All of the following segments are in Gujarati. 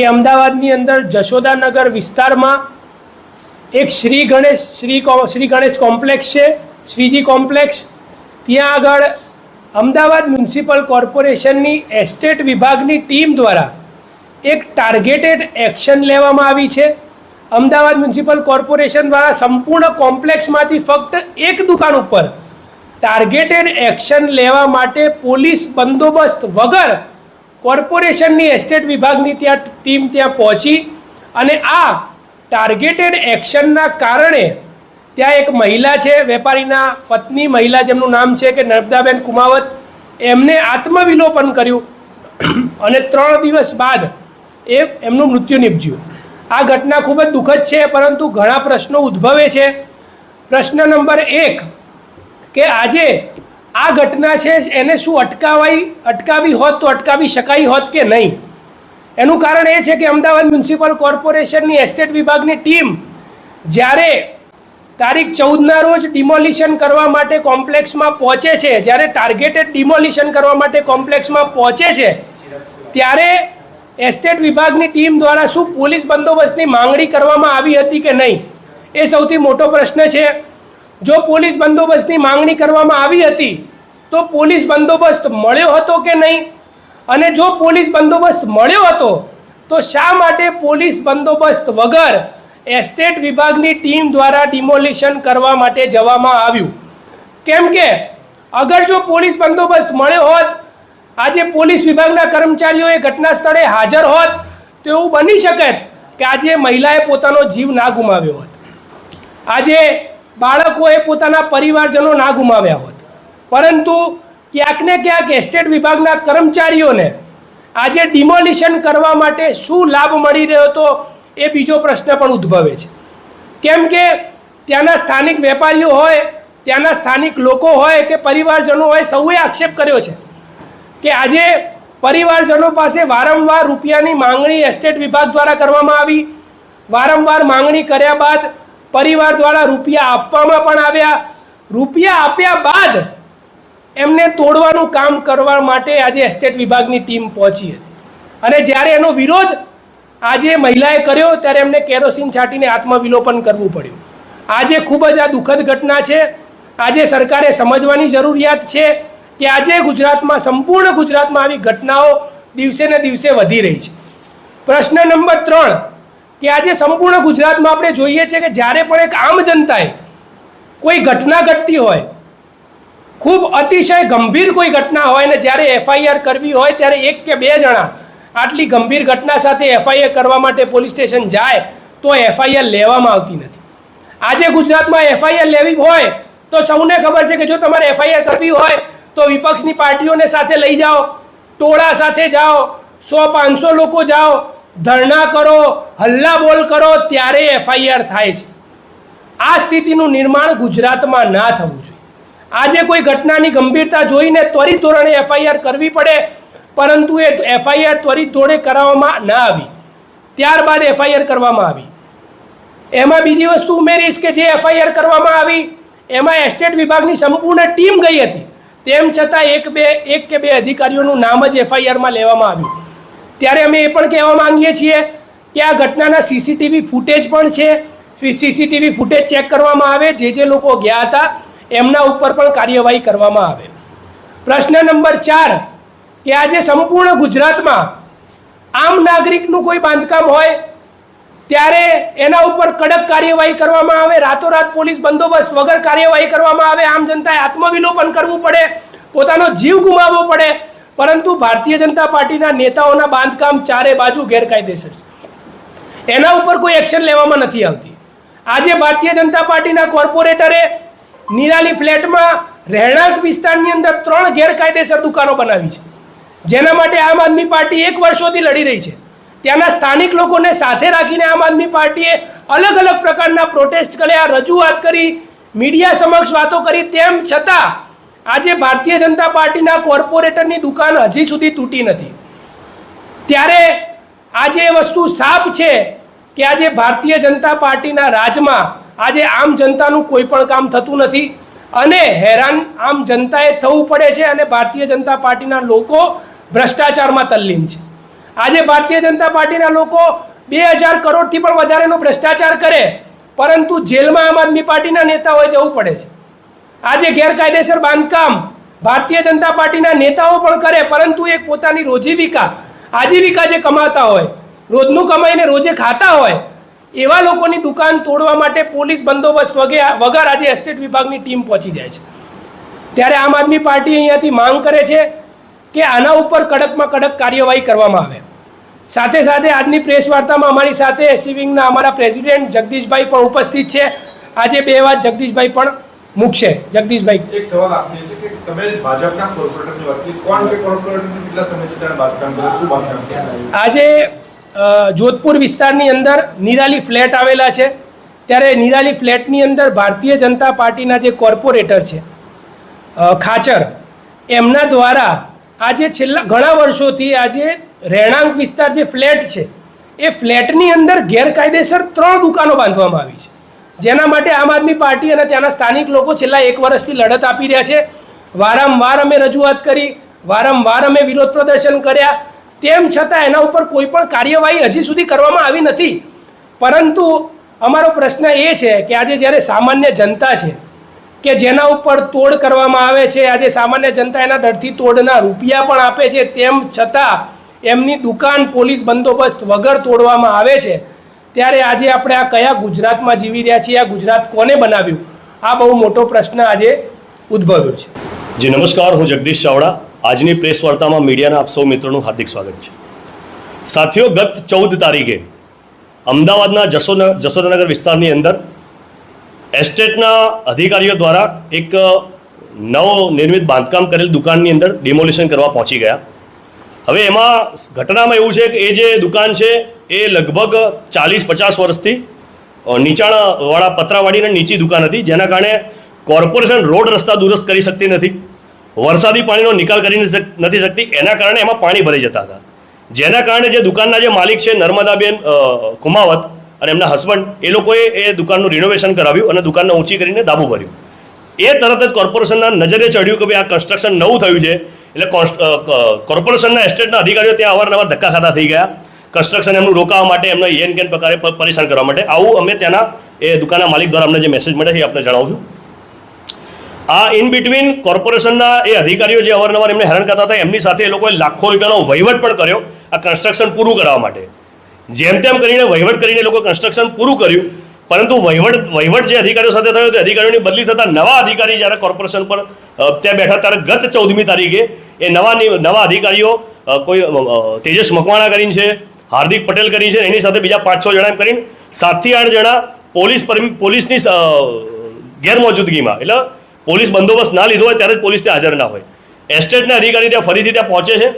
કે અમદાવાદની અંદર જશોદાનગર વિસ્તારમાં એક શ્રી ગણેશ, શ્રી શ્રી ગણેશ કોમ્પ્લેક્સ છે, શ્રીજી કોમ્પ્લેક્સ. ત્યાં આગળ અમદાવાદ મ્યુનિસિપલ કોર્પોરેશનની એસ્ટેટ વિભાગની ટીમ દ્વારા એક ટાર્ગેટેડ એક્શન લેવામાં આવી છે. અમદાવાદ મ્યુનિસિપલ કોર્પોરેશન દ્વારા સંપૂર્ણ કોમ્પ્લેક્સમાંથી ફક્ત એક દુકાન ઉપર ટાર્ગેટેડ એક્શન લેવા માટે પોલીસ બંદોબસ્ત વગર કોર્પોરેશનની એસ્ટેટ વિભાગની ત્યાં ટીમ ત્યાં પહોંચી અને આ ટાર્ગેટેડ એક્શનના કારણે ત્યાં એક મહિલા છે, વેપારીના પત્ની મહિલા જેમનું નામ છે કે નર્મદાબેન કુમાવત, એમને આત્મવિલોપન કર્યું અને ત્રણ દિવસ બાદ એ એમનું મૃત્યુ નીપજ્યું. આ ઘટના ખૂબ જ દુઃખદ છે, પરંતુ ઘણા પ્રશ્નો ઉદ્ભવે છે. પ્રશ્ન નંબર એક કે આજે આ ઘટના છે એને શું અટકાવાઈ, અટકાવી હોત તો અટકાવી શકાઈ હોત કે નહીં? એનું કારણ એ છે કે અમદાવાદ મ્યુનિસિપલ કોર્પોરેશનની એસ્ટેટ વિભાગની ટીમ જ્યારે તારીખ ચૌદના રોજ ડિમોલિશન કરવા માટે કોમ્પ્લેક્સમાં પહોંચે છે, જ્યારે ટાર્ગેટેડ ડિમોલિશન કરવા માટે કોમ્પ્લેક્સમાં પહોંચે છે, ત્યારે એસ્ટેટ વિભાગની ટીમ દ્વારા શું પોલીસ બંદોબસ્તની માંગણી કરવામાં આવી હતી કે નહીં? એ સૌથી મોટો પ્રશ્ન છે. જો પોલીસ બંદોબસ્તની માંગણી કરવામાં આવી હતી, તો પોલીસ બંદોબસ્ત મળ્યો હતો કે નહીં? અને જો પોલીસ બંદોબસ્ત મળ્યો હતો, તો શા માટે પોલીસ બંદોબસ્ત વગર એસ્ટેટ વિભાગની ટીમ દ્વારા ડિમોલિશન કરવા માટે જવામાં આવ્યું? કેમ કે, અગર જો પોલીસ બંદોબસ્ત મળ્યો હોત, આજે પોલીસ વિભાગના કર્મચારીઓ એ ઘટના સ્થળે હાજર હોત, તો એવું બની શકે કે આજે મહિલાએ પોતાનો જીવ ના ગુમાવ્યો હોત. આજે બાળકોએ પોતાના પરિવારજનો ના ગુમાવ્યા હોત. પરંતુ ક્યાંક ને ક્યાંક એસ્ટેટ વિભાગના કર્મચારીઓને આજે ડિમોલિશન કરવા માટે શું લાભ મળી રહ્યો હતો એ બીજો પ્રશ્ન પણ ઉદ્ભવે છે. કેમ કે ત્યાંના સ્થાનિક વેપારીઓ હોય, ત્યાંના સ્થાનિક લોકો હોય કે પરિવારજનો હોય, સૌએ આક્ષેપ કર્યો છે કે આજે પરિવારજનો પાસે વારંવાર રૂપિયાની માંગણી એસ્ટેટ વિભાગ દ્વારા કરવામાં આવી. વારંવાર માંગણી કર્યા બાદ પરિવાર દ્વારા રૂપિયા આપવામાં પણ આવ્યા. રૂપિયા આપ્યા બાદ એમને તોડવાનું કામ કરવા માટે આજે એસ્ટેટ વિભાગની ટીમ પહોંચી હતી. અને જ્યારે એનો વિરોધ આજે મહિલાએ કર્યો, ત્યારે એમને કેરોસીન છાંટીને આત્મવિલોપન કરવું પડ્યું. આજે ખૂબ જ આ દુઃખદ ઘટના છે. આજે સરકારે સમજવાની જરૂરિયાત છે કે આજે ગુજરાતમાં, સંપૂર્ણ ગુજરાતમાં આવી ઘટનાઓ દિવસે ને દિવસે વધી રહી છે. પ્રશ્ન નંબર ત્રણ કે આજે સંપૂર્ણ ગુજરાતમાં આપણે જોઈએ છે કે જ્યારે પણ એક આમ જનતાએ કોઈ ઘટના ઘટતી હોય, ખૂબ અતિશય ગંભીર કોઈ ઘટના હોય ને જ્યારે એફઆઈઆર કરવી હોય ત્યારે એક કે બે જણા આટલી ગંભીર ઘટના સાથે એફઆઈઆર કરવા માટે પોલીસ સ્ટેશન જાય, તો એફઆઈઆર લેવામાં આવતી નથી. આજે ગુજરાતમાં એફઆઈઆર લેવી હોય, તો સૌને ખબર છે કે જો તમારે એફઆઈઆર કરવી હોય, તો વિપક્ષની પાર્ટીઓને સાથે લઈ જાઓ, ટોળા સાથે જાઓ, સો પાંચસો લોકો જાઓ ધરણા કરો હલ્લા બોલ કરો, ત્યારે એફઆઈઆર થાય છે. આ સ્થિતિનું નિર્માણ ગુજરાતમાં ના થવું જોઈએ. આજે કોઈ ઘટનાની ગંભીરતા જોઈને ત્વરિત ધોરણે એફઆઈઆર કરવી પડે, પરંતુ એ એફઆઈઆર ત્વરિત ધોરણે કરાવવામાં ના આવી. ત્યારબાદ એફઆઈઆર કરવામાં આવી. એમાં બીજી વસ્તુ ઉમેરીશ કે જે એફઆઈઆર કરવામાં આવી, એમાં એસ્ટેટ વિભાગની સંપૂર્ણ ટીમ ગઈ હતી. તેમ છતાં એક બે, એક કે બે અધિકારીઓનું નામ જ એફઆઈઆરમાં લેવામાં આવ્યું. ત્યારે અમે એ પણ કહેવા માંગીએ છીએ કે આ ઘટનાના સીસીટીવી ફૂટેજ પણ છે. સીસીટીવી ફૂટેજ ચેક કરવામાં આવે. જે જે લોકો ગયા હતા, એમના ઉપર પણ કાર્યવાહી કરવામાં આવે. પ્રશ્ન નંબર ચાર, કે આજે સંપૂર્ણ ગુજરાતમાં આમ નાગરિકનું કોઈ બાંધકામ હોય, ત્યારે એના ઉપર કડક કાર્યવાહી કરવામાં આવે, રાતોરાત પોલીસ બંદોબસ્ત વગર કાર્યવાહી કરવામાં આવે, આમ જનતાએ આત્મવિલોપન કરવું પડે, પોતાનો જીવ ગુમાવવો પડે પરંતુ ભારતીય જનતા પાર્ટીના નેતાઓના બાંધકામ ચારે બાજુ ગેરકાયદેસર છે. એના ઉપર કોઈ એક્શન લેવામાં નથી આવતી. આજે ભારતીય જનતા પાર્ટીના કોર્પોરેટરે નિરાલી ફ્લેટમાં રહેણાંક વિસ્તારની અંદર ત્રણ ગેરકાયદેસર દુકાનો બનાવી છે. જેના માટે આમ આદમી પાર્ટી એક વર્ષોથી લડી રહી છે. ત્યાંના સ્થાનિક લોકોને સાથે રાખીને આમ આદમી પાર્ટીએ અલગ અલગ પ્રકારના પ્રોટેસ્ટ કર્યા, રજૂઆત કરી, મીડિયા સમક્ષ વાતો કરી, તેમ છતાં આજે ભારતીય જનતા પાર્ટીના કોર્પોરેટરની દુકાન હજી સુધી તૂટી નથી. ત્યારે આજે એ વસ્તુ સાફ છે કે આજે ભારતીય જનતા પાર્ટીના રાજમાં આજે આમ જનતાનું કોઈ પણ કામ થતું નથી અને હેરાન આમ જનતાએ થવું પડે છે અને ભારતીય જનતા પાર્ટીના લોકો ભ્રષ્ટાચારમાં તલ્લીન છે. આજે ભારતીય જનતા પાર્ટીના લોકો બે હજાર કરોડથી પણ વધારેનો ભ્રષ્ટાચાર કરે, પરંતુ જેલમાં આમ આદમી પાર્ટીના નેતાઓએ જવું પડે છે. આજે ગેરકાયદેસર બાંધકામ ભારતીય જનતા પાર્ટીના નેતાઓ પણ કરે, પરંતુ એક પોતાની રોજીવિકા, આજીવિકા જે કમાતા હોય, રોજનું કમાઈને રોજે ખાતા હોય, એવા લોકોની દુકાન તોડવા માટે પોલીસ બંદોબસ્ત વગે- વગર આજે એસ્ટેટ વિભાગની ટીમ પહોંચી જાય છે. ત્યારે આમ આદમી પાર્ટી અહીંયાથી માંગ કરે છે કે આના ઉપર કડકમાં કડક કાર્યવાહી કરવામાં આવે. સાથે સાથે આજની પ્રેસ વાર્તામાં અમારી સાથે સિવિંગના અમારા પ્રેસિડેન્ટ જગદીશભાઈ પણ ઉપસ્થિત છે. આજે બે વાત જગદીશભાઈ પણ મૂકશે જગદીશભાઈ. એક સવાલ આપને કે તમે ભાજપના કોર્પોરેટરની વાત કરી. કોણ કે કોર્પોરેટરની કેટલા સમયથી તમે બાંધકામ કરો? શું વાત કર્યું? આજે જોધપુર વિસ્તારની અંદર નિરાલી ફ્લેટ આવેલા છે. ત્યારે નિરાલી ફ્લેટની અંદર ભારતીય જનતા પાર્ટીના જે કોર્પોરેટર છે ખાચર એમના દ્વારા આજે છેલ્લા ઘણા વર્ષોથી આજે રહેણાંક વિસ્તાર જે ફ્લેટ છે એ ફ્લેટની અંદર ગેરકાયદેસર ત્રણ દુકાનો બાંધવામાં આવી છે. જેના માટે આમ આદમી પાર્ટી અને ત્યાંના સ્થાનિક લોકો છેલ્લા એક વર્ષથી લડત આપી રહ્યા છે. વારંવાર અમે રજૂઆત કરી, વારંવાર અમે વિરોધ પ્રદર્શન કર્યા. તેમ છતાં એના ઉપર કોઈ પણ કાર્યવાહી હજી સુધી કરવામાં આવી નથી. પરંતુ અમારો પ્રશ્ન એ છે કે આજે જ્યારે સામાન્ય જનતા છે કે જેના ઉપર તોડ કરવામાં આવે છે, આજે સામાન્ય જનતા એના દરથી તોડના રૂપિયા પણ આપે છે, તેમ છતાં એમની દુકાન પોલીસ બંદોબસ્ત વગર તોડવામાં આવે છે. ત્યારે આજે આપણે આ કયા ગુજરાતમાં જીવી રહ્યા છીએ, આ ગુજરાત કોને બનાવ્યું? આ બહુ મોટો પ્રશ્ન આજે ઉદ્ભવ્યો છે. જી, નમસ્કાર, હું જગદીશ ચાવડા. આજની પ્રેસ વાર્તામાં મીડિયાના આપ સૌ મિત્રોનું હાર્દિક સ્વાગત છે. સાથીઓ, ગત ચૌદ તારીખે અમદાવાદના જશોદ જશોદાનગર વિસ્તારની અંદર એસ્ટેટના અધિકારીઓ દ્વારા એક નવ નિર્મિત બાંધકામ કરેલ દુકાનની અંદર ડિમોલિશન કરવા પહોંચી ગયા. હવે એમાં ઘટનામાં એવું છે કે એ જે દુકાન છે એ લગભગ ચાલીસ, પચાસ વર્ષથી નીચાણવાળા પતરાવાળીને નીચી દુકાન હતી, જેના કારણે કોર્પોરેશન રોડ રસ્તા દુરસ્ત કરી શકતી નથી, વરસાદી પાણીનો નિકાલ કરી નથી શક- નથી શકતી, એના કારણે એમાં પાણી ભરાઈ જતા હતા. જેના કારણે જે દુકાનના જે માલિક છે, નર્મદાબેન કુમાવત અને એમના હસબન્ડ એ લોકોએ એ દુકાનનું રિનોવેશન કરાવ્યું અને દુકાનને ઊંચી કરીને દાબું ભર્યું. એ તરત જ કોર્પોરેશનના નજરે ચડ્યું કે ભાઈ આ કન્સ્ટ્રક્શન નવું થયું છે, એટલે કોર્પોરેશનના એસ્ટેટના અધિકારીઓ ત્યાં અવારનવાર ધક્કા ખાતા થઈ ગયા. કન્સ્ટ્રક્શન એમનું રોકાવા માટે એમને એન કેન પ્રકારે પરેશાન કરવા માટે. આવું અમે ત્યાંના એ દુકાનના માલિક દ્વારા અમને જે મેસેજ મળે છે એ આપણે જણાવ્યું આ ઇન બિટવીન કોર્પોરેશનના એ અધિકારીઓ જે અવારનવાર એમને હેરાન કરતા હતા, એમની સાથે એ લોકોએ લાખો રૂપિયાનો વહીવટ પણ કર્યો આ કન્સ્ટ્રક્શન પૂરું કરાવવા માટે. જેમ તેમ કરીને વહીવટ કરીને લોકો કન્સ્ટ્રક્શન પૂરું કર્યું, પરંતુ વહીવટ વહીવટ જે અધિકારીઓ સાથે થયો, તે અધિકારીઓની બદલી થતાં નવા અધિકારી જ્યારે કોર્પોરેશન પર ત્યાં બેઠા ત્યારે ગત ચૌદમી તારીખે એ નવા નવા અધિકારીઓ કોઈ તેજસ મકવાણા કરીને છે હાર્દિક પટેલ કરી છે. એની સાથે બીજા પાંચ છ જણા એમ કરીને સાતથી આઠ જણા પોલીસ પોલીસની ગેરમોજૂદગીમાં. એટલે પોલીસ બંદોબસ્ત ના લીધો હોય ત્યારે જ પોલીસ ત્યાં હાજર ના હોય. એસ્ટેટના અધિકારી ત્યાં ફરીથી ત્યાં પહોંચે છે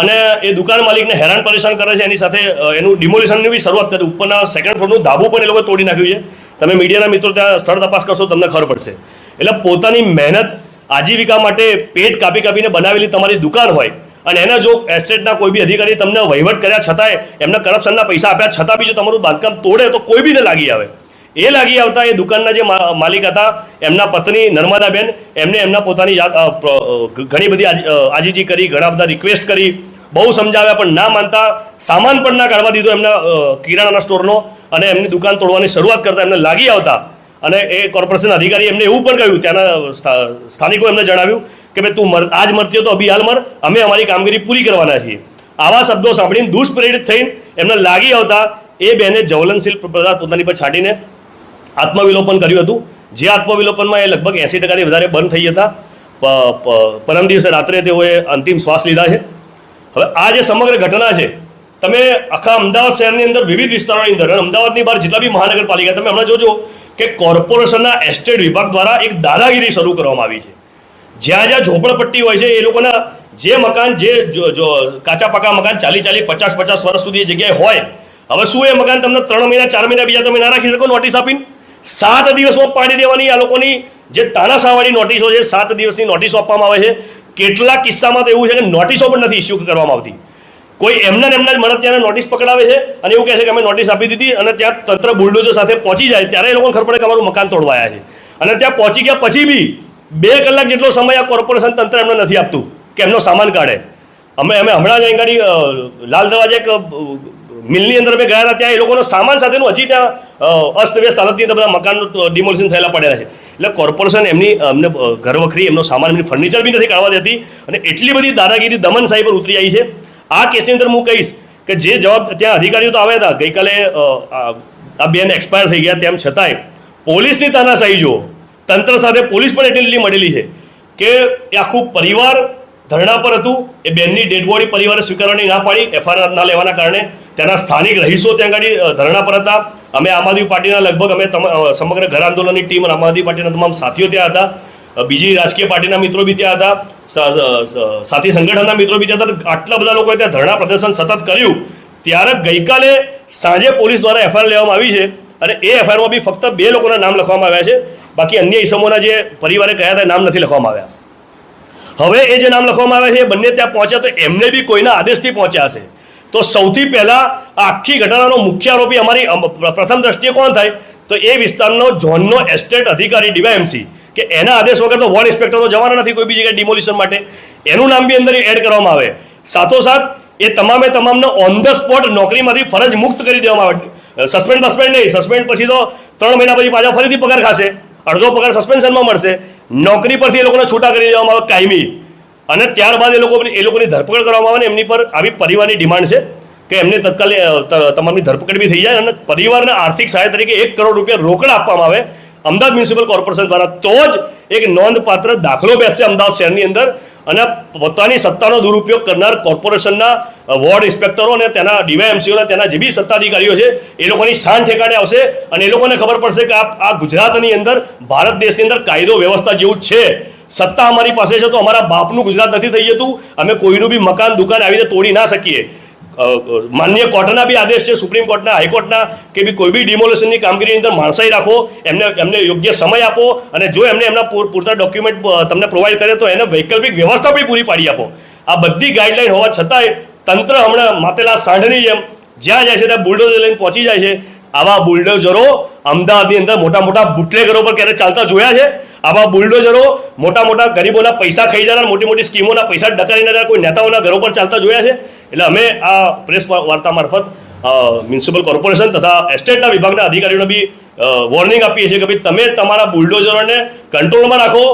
અને એ દુકાન માલિકને હેરાન પરેશાન કરે છે. એની સાથે એનું ડિમોલિશનની બી શરૂઆત કરી. ઉપરના સેકન્ડ ફ્લોરનું ધાબું પણ એ લોકોએ તોડી નાખ્યું છે. તમે મીડિયાના મિત્રો ત્યાં સ્થળ તપાસ કરશો તમને ખબર પડશે. એટલે પોતાની મહેનત આજીવિકા માટે પેટ કાપી કાપીને બનાવેલી તમારી દુકાન હોય અને એના જો એસ્ટેટના કોઈ બી અધિકારી તમને વહીવટ કર્યા છતાંય એમને કરપ્શનના પૈસા આપ્યા છતાં બી જો તમારું બાંધકામ તોડે તો કોઈ બીને લાગી આવે. એ લાગી આવતા એ દુકાનના જે માલિક હતા, એમના પત્ની નર્મદાબેન, એમને એમના પોતાની ઘણી બધી આજી- આજીજી કરી, ઘણા બધા રિક્વેસ્ટ કરી, બહુ સમજાવ્યા પણ ના માનતા, સામાન પણ ના કાઢવા દીધો એમના કિરાણાના સ્ટોરનો અને એમની દુકાન તોડવાની શરૂઆત કરતા એમને લાગી આવતા. અને એ કોર્પોરેશન અધિકારી એમને એવું પણ કહ્યું, ત્યાંના સ્થા- સ્થાનિકો એમને જણાવ્યું કે ભાઈ તું મર આજ મરતી હો તો અભી હાલ મર. અમે અમારી કામગીરી પૂરી કરવાના છીએ. આવા શબ્દો સાંભળીને દુષ્પ્રેરિત થઈને એમને લાગી આવતા એ બેને જ્વલનશીલ પદાર્થ પોતાની પર છાંટીને આત્મવિલોપન કર્યું હતું. જે આત્મવિલોપનમાં એ લગભગ એંસી ટકાથી વધારે બંધ થઈ હતા પરમ દિવસે રાત્રે તેઓએ અંતિમ શ્વાસ લીધા છે. હવે આ જે સમગ્ર ઘટના છે, તમે આખા અમદાવાદ શહેરની અંદર વિવિધ વિસ્તારોની અંદર અમદાવાદની બહાર જેટલા બી મહાનગરપાલિકા, તમે હમણાં જોજો કે કોર્પોરેશનના એસ્ટેટ વિભાગ દ્વારા એક દાદાગીરી શરૂ કરવામાં આવી છે. જ્યાં જ્યાં ઝોપડપટ્ટી હોય છે, એ લોકોના જે મકાન, જે કાચા પાકા મકાન ચાલી ચાલી પચાસ પચાસ વર્ષ સુધી એ જગ્યાએ હોય, હવે શું એ મકાન તમને ત્રણ મહિના, ચાર મહિના બીજા તમે ના રાખી શકો નોટિસ આપીને? સાત દિવસમાં પાડી દેવાની આ લોકોની જે તાનાશાહવાળી નોટિસો છે, સાત દિવસની નોટિસો આપવામાં આવે છે. કેટલા કિસ્સામાં તો એવું છે કે નોટિસો પણ નથી ઇસ્યુ કરવામાં આવતી. કોઈ એમના એમના જ મને ત્યાં નોટિસ પકડાવે છે અને એવું કહે છે કે અમે નોટિસ આપી દીધી અને ત્યાં તંત્ર બુલડોઝર સાથે પહોંચી જાય, ત્યારે એ લોકોને ખબર પડે કે અમારું મકાન તોડવાયા છે. અને ત્યાં પહોંચી ગયા પછી બી બે કલાક જેટલો સમય આ કોર્પોરેશન તંત્ર એમને નથી આપતું કે એમનો સામાન કાઢે. અમે અમે હમણાં જ અહીં ગાડી લાલ દરવાજે એક મિલની અંદર અમે ગયા હતા, ત્યાં એ લોકોનો સામાન સાથેનું હજી ત્યાં અસ્તવ્યસ્ત હાલતની અંદર બધા મકાનનું ડિમોલિશન થયેલા પડેલા છે. એટલે કોર્પોરેશન એમની અમને ઘરવખરી ઘર વખરી એમનો સામાન, એમની ફર્નિચર બી નથી કાઢવા દેતી અને એટલી બધી દાદાગીરી દમનશાહી પર ઉતરી આવી છે. આ કેસની અંદર હું કહીશ કે જે જવાબ ત્યાં અધિકારીઓ તો આવ્યા હતા, ગઈકાલે આ બેન એક્સપાયર થઈ ગયા, તેમ છતાંય પોલીસની તાનાશાહી જુઓ. તંત્ર સાથે પોલીસ પણ એટલી મળેલી છે કે એ આખું પરિવાર ધરણા પર હતું. એ બેનની ડેડ બોડી પરિવારે સ્વીકારવાની ના પાડી. એફઆઈઆર ના લેવાના કારણે ત્યાંના સ્થાનિક રહીશો ત્યાં આગળ ધરણા પર હતા. અમે આમ આદમી પાર્ટીના લગભગ અમે સમગ્ર ઘર આંદોલનની ટીમ અને આમ આદમી પાર્ટીના તમામ સાથીઓ ત્યાં હતા. બીજી રાજકીય પાર્ટીના મિત્રો બી ત્યાં હતા. સાથી સંગઠનના મિત્રો બી ત્યાં હતા. આટલા બધા લોકોએ ત્યાં ધરણા પ્રદર્શન સતત કર્યું. ત્યારે ગઈકાલે સાંજે પોલીસ દ્વારા એફઆઈઆર લેવામાં આવી છે. અને એ એફઆઈઆરમાં બી ફક્ત બે લોકોના નામ લખવામાં આવ્યા છે. બાકી અન્ય ઇસમોના જે પરિવારે કયા હતા નામ નથી લખવામાં આવ્યા. હવે એ જે નામ લખવામાં આવ્યા છે એ બંને ત્યાં પહોંચ્યા તો એમને બી કોઈના આદેશથી પહોંચ્યા હશે. તો સૌથી પહેલાં આ આખી ઘટનાનો મુખ્ય આરોપી અમારી પ્રથમ દ્રષ્ટિએ કોણ થાય? તો એ વિસ્તારનો ઝોનનો એસ્ટેટ અધિકારી ડીવાયએમસી કે એના આદેશ વગર તો વોર્ડ ઇન્સ્પેક્ટરો જવાના નથી કોઈ બી જગ્યાએ ડિમોલિશન માટે. એનું નામ બી અંદર એડ કરવામાં આવે. સાથોસાથ એ તમામે તમામને ઓન ધ સ્પોટ નોકરીમાંથી ફરજ મુક્ત કરી દેવામાં આવે. સસ્પેન્ડ સસ્પેન્ડ નહીં. સસ્પેન્ડ પછી તો ત્રણ મહિના પછી પાછા ફરીથી પગાર ખાશે. અડધો પગાર સસ્પેન્શનમાં મળશે. નોકરી પરથી એ લોકોને છૂટા કરી દેવામાં આવે કાયમી. અને ત્યારબાદ એ લોકો એ લોકોની ધરપકડ કરવામાં આવે ને એમની પર આવી પરિવારની ડિમાન્ડ છે કે એમને તત્કાલ તમામની ધરપકડ બી થઈ જાય અને પરિવારને આર્થિક સહાય તરીકે એક કરોડ રૂપિયા રોકડ આપવામાં આવે. અમદાવાદ મ્યુનિસિપલ કોર્પોરેશન દ્વારા તો જ એક નોંધપાત્ર દાખલો બેસશે અમદાવાદ શહેરની અંદર. અને પોતાની સત્તાનો દુરુપયોગ કરનાર કોર્પોરેશનના વોર્ડ ઇન્સ્પેક્ટરો અને તેના ડીવાયએમસીઓના તેના જે બી સત્તાધિકારીઓ છે, એ લોકોની શાન ઠેકાણે આવશે અને એ લોકોને ખબર પડશે કે આ આ ગુજરાતની અંદર, ભારત દેશની અંદર કાયદો વ્યવસ્થા જેવું છે. સત્તા અમારી પાસે છે તો અમારા બાપનું ગુજરાત નથી થઈ જતું. અમે કોઈનું બી મકાન, દુકાન આવી રીતે તોડી ના શકીએ. માન્ય કોર્ટના બી આદેશ છે, સુપ્રીમ કોર્ટના, હાઈકોર્ટના, કે બી કોઈ બી ડિમોલેશનની કામગીરીની અંદર માણસાઈ રાખો, એમને એમને યોગ્ય સમય આપો, અને જો એમને એમના પૂર- પૂરતા ડોક્યુમેન્ટ તમને પ્રોવાઈડ કરે તો એને વૈકલ્પિક વ્યવસ્થા બી પૂરી પાડી આપો. આ બધી ગાઈડલાઈન હોવા છતાંય તંત્ર હમણાં માતેલા સાંઢની જેમ જ્યાં જાય છે ત્યાં બુલડોઝર લઈને પહોંચી જાય છે. આવા બુલડોઝરો અમદાવાદની અંદર મોટા મોટા બુટલેગરો પર ક્યારે ચાલતા જોયા છે? આવા બુલડોઝરો મોટા મોટા ગરીબોના પૈસા ખાઈ જનાર, મોટી મોટી સ્કીમોના પૈસા ડકારી જનાર કોઈ નેતાઓના ઘરો પર ચાલતા જોયા છે? એટલે અમે આ પ્રેસ વાર્તા મારફત મ્યુનિસિપલ કોર્પોરેશન તથા એસ્ટેટના વિભાગના અધિકારીઓને બી વોર્નિંગ આપીએ છીએ કે ભાઈ તમે તમારા બુલડોઝરોને કંટ્રોલમાં રાખો.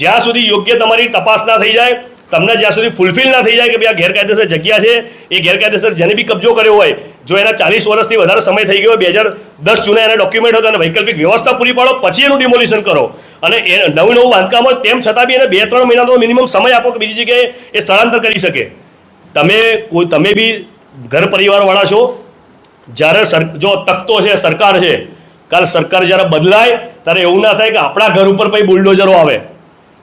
જ્યાં સુધી યોગ્ય તમારી તપાસ ના થઈ જાય, તમને જ્યાં સુધી ફૂલફિલ ના થઈ જાય કે ભાઈ આ ગેરકાયદેસર જગ્યા છે, એ ગેરકાયદેસર જેને બી કબજો કર્યો હોય જો એના ચાલીસ વર્ષથી વધારે સમય થઈ ગયો, બે હજાર દસ જૂના એના ડોક્યુમેન્ટ હતા અને વૈકલ્પિક વ્યવસ્થા પૂરી પાડો, પછી એનું ડિમોલિશન કરો. અને એ નવું નવું બાંધકામ હોય તેમ છતાં બી એને બે ત્રણ મહિનાનો મિનિમમ સમય આપો કે બીજી જગ્યાએ એ સ્થળાંતર કરી શકે. તમે કોઈ, તમે બી ઘર પરિવારવાળા છો, જ્યારે સર, જો તકતો છે, સરકાર છે, કાલ સરકાર જ્યારે બદલાય, ત્યારે એવું ના થાય કે આપણા ઘર ઉપર પછી બુલડોઝરો આવે.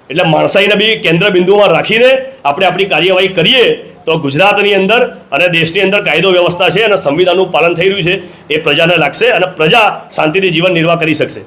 એટલે માણસાઈને બી કેન્દ્ર બિંદુમાં રાખીને આપણે આપણી કાર્યવાહી કરીએ તો ગુજરાતની અંદર અને દેશની અંદર કાયદો વ્યવસ્થા છે અને સંવિધાનનું પાલન થઈ રહ્યું છે, એ પ્રજાને લાગશે અને પ્રજા શાંતિથી જીવન નિર્વાહ કરી શકશે.